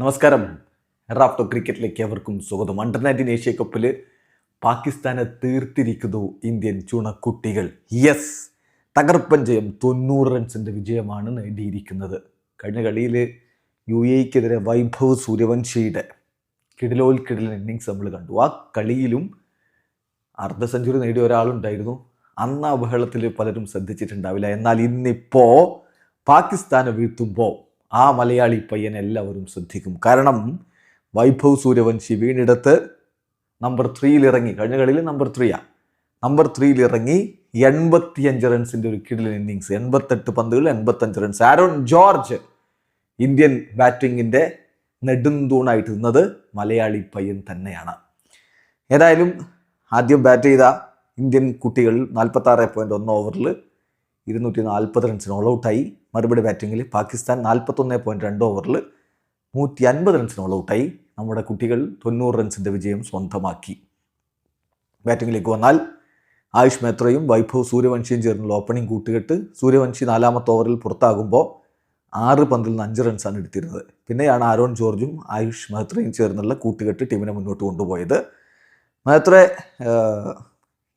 നമസ്കാരം. റാഫ്റ്റോ ക്രിക്കറ്റിലേക്ക് എവർക്കും സ്വാഗതം. Under nineteen Asia കപ്പിൽ പാകിസ്ഥാനെ തീർത്തിരിക്കുന്നു ഇന്ത്യൻ ചുണക്കുട്ടികൾ. യെസ് തകർപ്പൻ ജയം തൊണ്ണൂറ് റൺസിന്റെ വിജയമാണ് നേടിയിരിക്കുന്നത്. കഴിഞ്ഞ കളിയിൽ യു എക്കെതിരെ വൈഭവ് സൂര്യവംശിയുടെ കിടിലോൽ കിടിലൻ ഇന്നിങ്സ് നമ്മൾ കണ്ടു. ആ കളിയിലും അർദ്ധ സെഞ്ചുറി നേടിയ ഒരാളുണ്ടായിരുന്നു. അന്ന് ആ ബഹളത്തിൽ പലരും ശ്രദ്ധിച്ചിട്ടുണ്ടാവില്ല. എന്നാൽ ഇന്നിപ്പോൾ പാകിസ്ഥാനെ വീഴ്ത്തുമ്പോൾ ആ മലയാളി പയ്യൻ എല്ലാവരും ശ്രദ്ധിക്കും. കാരണം വൈഭവ് സൂര്യവംശി വീണിടത്ത് നമ്പർ ത്രീയിൽ ഇറങ്ങി. കഴിഞ്ഞ കളിയിൽ നമ്പർ ത്രീയാ നമ്പർ ത്രീയിൽ ഇറങ്ങി എൺപത്തിയഞ്ച് റൺസിന്റെ ഒരു കിടിലൻ ഇന്നിങ്സ് എൺപത്തെട്ട് പന്തുകൾ എൺപത്തഞ്ച് റൺസ് ആരോൺ ജോർജ് ഇന്ത്യൻ ബാറ്റിങ്ങിന്റെ നെടുന്തൂണായിട്ട് നിന്നത് മലയാളി പയ്യൻ തന്നെയാണ്. ഏതായാലും ആദ്യം ബാറ്റ് ചെയ്ത ഇന്ത്യൻ കുട്ടികൾ നാൽപ്പത്താറ് പോയിന്റ് ഒന്ന് ഓവറിൽ ഇരുന്നൂറ്റി നാൽപ്പത് റൺസിന് ഓൾ ഔട്ടായി മറുപടി ബാറ്റിങ്ങിൽ പാകിസ്ഥാൻ നാൽപ്പത്തൊന്ന് പോയിന്റ് രണ്ട് ഓവറിൽ നൂറ്റി അൻപത് റൺസിന് ഓൾ ഔട്ടായി നമ്മുടെ കുട്ടികൾ തൊണ്ണൂറ് റൺസിന്റെ വിജയം സ്വന്തമാക്കി. ബാറ്റിങ്ങിലേക്ക് വന്നാൽ ആയുഷ് മേത്രയും വൈഭവ് സൂര്യവംശിയും ചേർന്നുള്ള ഓപ്പണിംഗ് കൂട്ടുകെട്ട് സൂര്യവംശി നാലാമത്തെ ഓവറിൽ പുറത്താകുമ്പോൾ ആറ് പന്തിൽ നിന്ന് അഞ്ച് റൺസാണ് എടുത്തിരുന്നത്. പിന്നെയാണ് ആരോൺ ജോർജും ആയുഷ് മെഹത്രയും ചേർന്നുള്ള കൂട്ടുകെട്ട് ടീമിനെ മുന്നോട്ട് കൊണ്ടുപോയത്. മെഹത്ര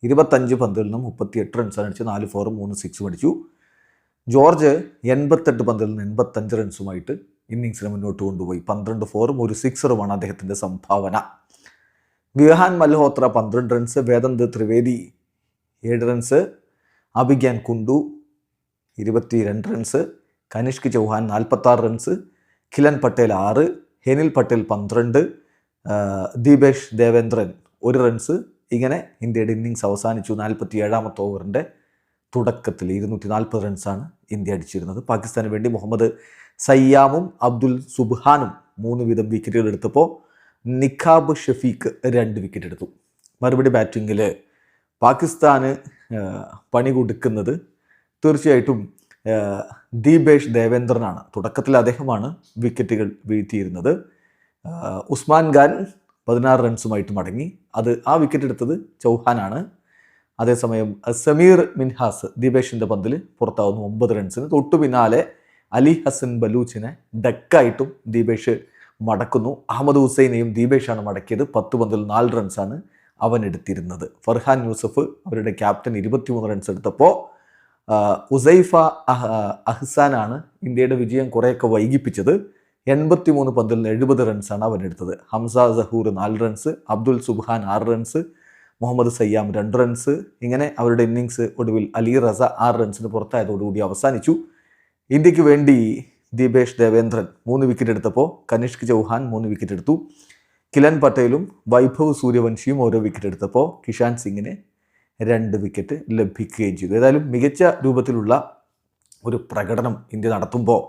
ഇരുപത്തഞ്ച് പന്തിൽ നിന്നും മുപ്പത്തിയെട്ട് റൺസാണ് അടിച്ച് നാല് ഫോറും മൂന്ന് സിക്സും അടിച്ചു. ജോർജ് എൺപത്തെട്ട് പന്തിൽ നിന്ന് എൺപത്തഞ്ച് റൺസുമായിട്ട് ഇന്നിങ്സിനെ മുന്നോട്ട് കൊണ്ടുപോയി. പന്ത്രണ്ട് ഫോറും ഒരു സിക്സറുമാണ് അദ്ദേഹത്തിന്റെ സംഭാവന. വിഹാൻ മൽഹോത്ര പന്ത്രണ്ട് റൺസ് വേദന്ത് ത്രിവേദി ഏഴ് റൺസ് അഭിഗ്യാൻ കുണ്ടു ഇരുപത്തി രണ്ട് റൺസ് കനിഷ്ക് ചൗഹാൻ നാൽപ്പത്താറ് റൺസ് കിലൻ പട്ടേൽ ആറ് ഹെനിൽ പട്ടേൽ പന്ത്രണ്ട് ദീപേഷ് ദേവേന്ദ്രൻ ഒരു റൺസ്. ഇങ്ങനെ ഇന്ത്യയുടെ ഇന്നിങ്സ് അവസാനിച്ചു. നാൽപ്പത്തി ഏഴാമത്തെ ഓവറിന്റെ തുടക്കത്തിൽ ഇരുന്നൂറ്റി നാൽപ്പത് റൺസാണ് ഇന്ത്യ അടിച്ചിരുന്നത്. പാകിസ്ഥാന് വേണ്ടി മുഹമ്മദ് സയ്യാമും അബ്ദുൽ സുബ്ഹാനും മൂന്ന് വീതം വിക്കറ്റുകൾ എടുത്തപ്പോൾ നിഖാബ് ഷഫീഖ് രണ്ട് വിക്കറ്റ് എടുത്തു. മറുപടി ബാറ്റിങ്ങിൽ പാകിസ്ഥാന് പണി കൊടുക്കുന്നത് തീർച്ചയായിട്ടും ദീപേഷ് ദേവേന്ദ്രനാണ്. തുടക്കത്തിൽ അദ്ദേഹമാണ് വിക്കറ്റുകൾ വീഴ്ത്തിയിരുന്നത്. ഉസ്മാൻ ഖാൻ പതിനാറ് റൺസുമായിട്ട് മടങ്ങി. അത് ആ വിക്കറ്റ് എടുത്തത് ചൗഹാനാണ്. അതേസമയം സമീർ മിൻഹാസ് ദീപേഷിന്റെ പന്തിൽ പുറത്താവുന്നു ഒമ്പത് റൺസിന് തൊട്ടു പിന്നാലെ അലി ഹസൻ ബലൂച്ചിനെ ഡക്കായിട്ടും ദീപേഷ് മടക്കുന്നു. അഹമ്മദ് ഹുസൈനെയും ദീപേഷാണ് മടക്കിയത്. പത്ത് പന്തിൽ നാല് റൺസാണ് അവൻ എടുത്തിരുന്നത്. ഫർഹാൻ യൂസഫ് അവരുടെ ക്യാപ്റ്റൻ ഇരുപത്തിമൂന്ന് റൺസ് എടുത്തപ്പോൾ ഉസൈഫ അഹ് അഹ്സാനാണ് ഇന്ത്യയുടെ വിജയം കുറേയൊക്കെ വൈകിപ്പിച്ചത്. എൺപത്തി മൂന്ന് പന്തിൽ എഴുപത് റൺസാണ് അവൻ എടുത്തത്. ഹംസ സഹൂർ നാല് റൺസ് അബ്ദുൽ സുബ്ഹാൻ ആറ് റൺസ് മുഹമ്മദ് സയ്യാം രണ്ട് റൺസ് ഇങ്ങനെ അവരുടെ ഇന്നിങ്സ് ഒടുവിൽ അലി റസ ആറ് റൺസിന് പുറത്തായതോടുകൂടി അവസാനിച്ചു. ഇന്ത്യയ്ക്ക് വേണ്ടി ദീപേഷ് ദേവേന്ദ്രൻ മൂന്ന് വിക്കറ്റ് എടുത്തപ്പോൾ കനിഷ്ക് ചൗഹാൻ മൂന്ന് വിക്കറ്റ് എടുത്തു. കിലൻ പട്ടേലും വൈഭവ് സൂര്യവംശിയും ഓരോ വിക്കറ്റ് എടുത്തപ്പോൾ കിഷാൻ സിംഗിന് രണ്ട് വിക്കറ്റ് ലഭിക്കുകയും ചെയ്തു. ഏതായാലും മികച്ച രൂപത്തിലുള്ള ഒരു പ്രകടനം ഇന്ത്യ നടത്തുമ്പോൾ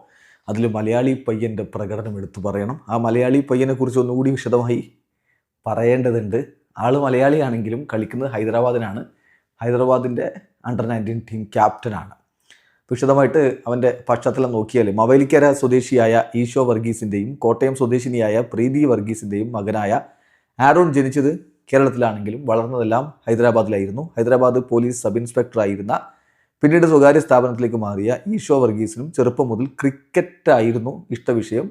അതിൽ മലയാളി പയ്യന്റെ പ്രകടനം എടുത്തു പറയണം. ആ മലയാളി പയ്യനെക്കുറിച്ച് ഒന്നുകൂടി വിശദമായി പറയേണ്ടതുണ്ട്. ആൾ മലയാളിയാണെങ്കിലും കളിക്കുന്നത് ഹൈദരാബാദിനാണ്. ഹൈദരാബാദിന്റെ അണ്ടർ നയന്റീൻ ടീം ക്യാപ്റ്റനാണ് വിശദമായിട്ട് അവന്റെ പശ്ചാത്തലം നോക്കിയാൽ മവേലിക്കര സ്വദേശിയായ ഈശോ വർഗീസിന്റെയും കോട്ടയം സ്വദേശിനിയായ പ്രീതി വർഗീസിന്റെയും മകനായ ആരോൺ ജനിച്ചത് കേരളത്തിലാണെങ്കിലും വളർന്നതെല്ലാം ഹൈദരാബാദിലായിരുന്നു. ഹൈദരാബാദ് പോലീസ് സബ് ഇൻസ്പെക്ടറായിരുന്ന പിന്നീട് സ്വകാര്യ സ്ഥാപനത്തിലേക്ക് മാറിയ ഈശോ വർഗീസിനും ചെറുപ്പം മുതൽ ക്രിക്കറ്റായിരുന്നു ഇഷ്ടവിഷയം.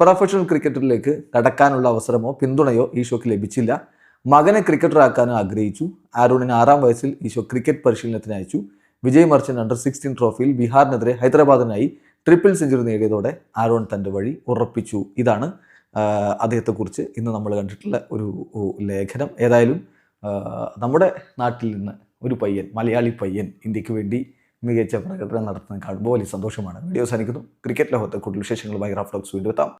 പ്രൊഫഷണൽ ക്രിക്കറ്റിലേക്ക് കടക്കാനുള്ള അവസരമോ പിന്തുണയോ ഈശോയ്ക്ക് ലഭിച്ചില്ല. മകനെ ക്രിക്കറ്ററാക്കാൻ ആഗ്രഹിച്ചു. ആരോണിന് ആറാം വയസ്സിൽ ഈശോ ക്രിക്കറ്റ് പരിശീലനത്തിന് അയച്ചു. വിജയ് മർച്ചന്റ് അണ്ടർ സിക്സ്റ്റീൻ ട്രോഫിയിൽ ബീഹാറിനെതിരെ ഹൈദരാബാദിനായി ട്രിപ്പിൾ സെഞ്ചുറി നേടിയതോടെ ആരോൺ തന്റെ വഴി ഉറപ്പിച്ചു. ഇതാണ് അദ്ദേഹത്തെക്കുറിച്ച് ഇന്ന് നമ്മൾ കണ്ടിട്ടുള്ള ഒരു ഒരു ലേഖനം. ഏതായാലും നമ്മുടെ നാട്ടിൽ നിന്ന് ഒരു പയ്യൻ മലയാളി പയ്യൻ ഇന്ത്യയ്ക്ക് വേണ്ടി മികച്ച പ്രകടനം നടത്തുന്നത് കാണുമ്പോൾ വലിയ സന്തോഷമാണ്. വീഡിയോ സാധിക്കുന്നു ക്രിക്കറ്റ് ലോകത്തെ കൂടുതൽ വിശേഷങ്ങളുമായി റാഫ്റ്റോക്സ് വീണ്ടും എത്താം.